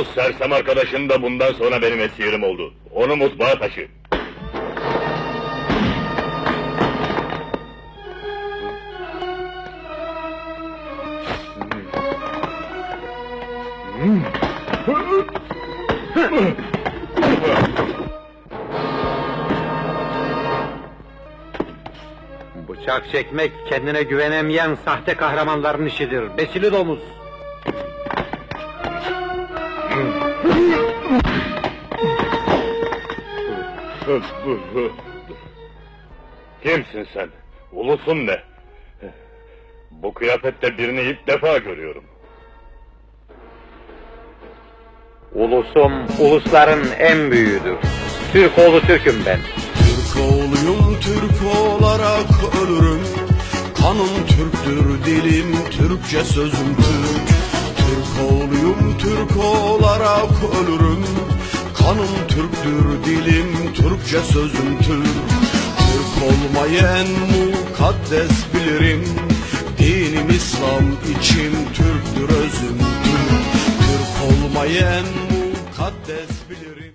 Bu sersem arkadaşın da bundan sonra benim esirim oldu. Onu mutfağa taşı. Bıçak çekmek kendine güvenemeyen sahte kahramanların işidir. Besili domuz. Kimsin sen? Ulusun ne? Bu kıyafette birini ilk defa görüyorum. Ulusum, ulusların en büyüğüdür. Türk oğlu Türk'üm ben. Türk oğluyum Türk olarak ölürüm Kanım Türktür dilim Türkçe sözüm Türk Türk oğluyum Türk olarak olarak ölürüm Kanım Türktür, dilim Türkçe, sözüm Türk Türk olmayı en mukaddes bilirim Dinim İslam, içim Türktür, özüm Türk Türk olmayı en mukaddes bilirim.